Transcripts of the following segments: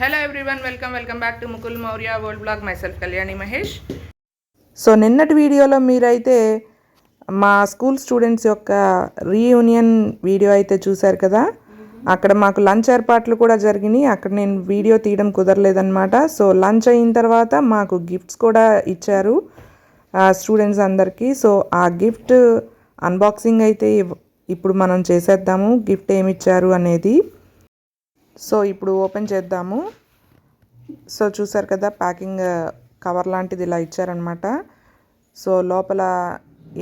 Hello everyone welcome welcome back to Mukul Maurya world blog myself Kalyani Mahesh so నిన్నటి వీడియోలో మీరైతే మా school students యొక్క reunion video అయితే చూశారు కదా? అక్కడ మాకు లంచ్ ఏర్పాట్లు కూడా జరిగినాయి. అక్కడ నేను వీడియో తీయడం కుదరలేదన్నమాట. సో లంచ్ అయిన తర్వాత మాకు గిఫ్ట్స్ కూడా ఇచ్చారు స్టూడెంట్స్ అందరికీ. సో ఆ గిఫ్ట్ అన్బాక్సింగ్ అయితే ఇప్పుడు మనం చేసేద్దాము. గిఫ్ట్ ఏమి ఇచ్చారు అనేది సో ఇప్పుడు ఓపెన్ చేద్దాము. సో చూసారు కదా ప్యాకింగ్ కవర్ లాంటిది ఇలా ఇచ్చారనమాట సో లోపల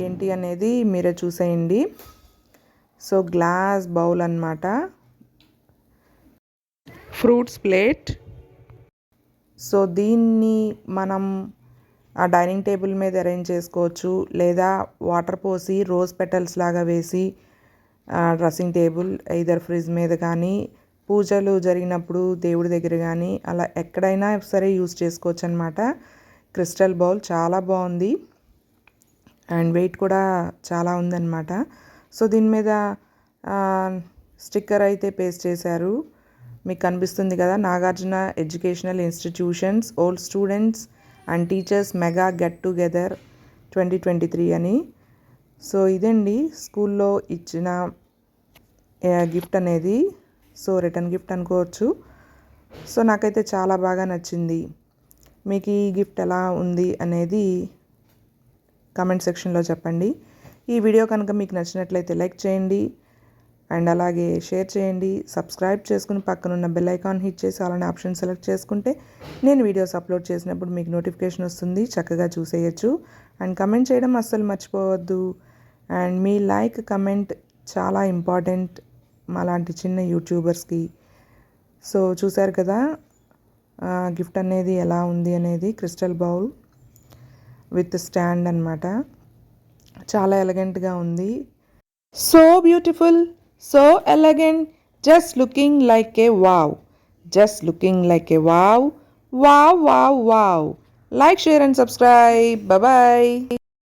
ఏంటి అనేది మీరే చూసేయండి. సో గ్లాస్ బౌల్ అన్నమాట. Fruits plate. సో దీన్ని మనం ఆ డైనింగ్ టేబుల్ మీద అరేంజ్ చేసుకోవచ్చు. లేదా వాటర్ పోసి రోజ్ పెటల్స్ లాగా వేసి డ్రెస్సింగ్ టేబుల్ ఐదర్ ఫ్రిడ్జ్ మీద కానీ పూజలు జరిగినప్పుడు దేవుడి దగ్గర కానీ అలా ఎక్కడైనా సరే యూస్ చేసుకోవచ్చు అనమాట క్రిస్టల్ బౌల్ చాలా బాగుంది అండ్ వెయిట్ కూడా చాలా ఉందన్నమాట. సో దీని మీద స్టిక్కర్ అయితే పేస్ట్ చేశారు. మీకు కనిపిస్తుంది కదా Nagarjuna educational institutions old students and teachers mega get together twenty twenty three అని. సో ఇదండి స్కూల్లో ఇచ్చిన గిఫ్ట్ అనేది. సో రిటర్న్ గిఫ్ట్ అనుకోవచ్చు. సో నాకైతే చాలా బాగా నచ్చింది. మీకు ఈ గిఫ్ట్ ఎలా ఉంది అనేది కామెంట్ సెక్షన్లో చెప్పండి. ఈ వీడియో కనుక మీకు నచ్చినట్లయితే లైక్ చేయండి. అండ్ అలాగే షేర్ చేయండి. సబ్స్క్రైబ్ చేసుకుని పక్కనున్న బెల్ ఐకాన్ హిట్ చేసి అలానే ఆప్షన్ సెలెక్ట్ చేసుకుంటే నేను వీడియోస్ అప్లోడ్ చేసినప్పుడు మీకు నోటిఫికేషన్ వస్తుంది. చక్కగా చూసేయచ్చు. అండ్ కమెంట్ చేయడం అస్సలు మర్చిపోవద్దు. అండ్ మీ లైక్ కమెంట్ చాలా ఇంపార్టెంట్. మాలాంటి చిన్న యూట్యూబర్స్కి. సో చూశారు కదా గిఫ్ట్ అనేది ఎలా ఉంది అనేది క్రిస్టల్ బౌల్ విత్ స్టాండ్ అన్నమాట. చాలా ఎలగెంట్గా ఉంది. So beautiful so elegant just looking like a wow just looking like a wow wow wow wow. Like share and subscribe. Bye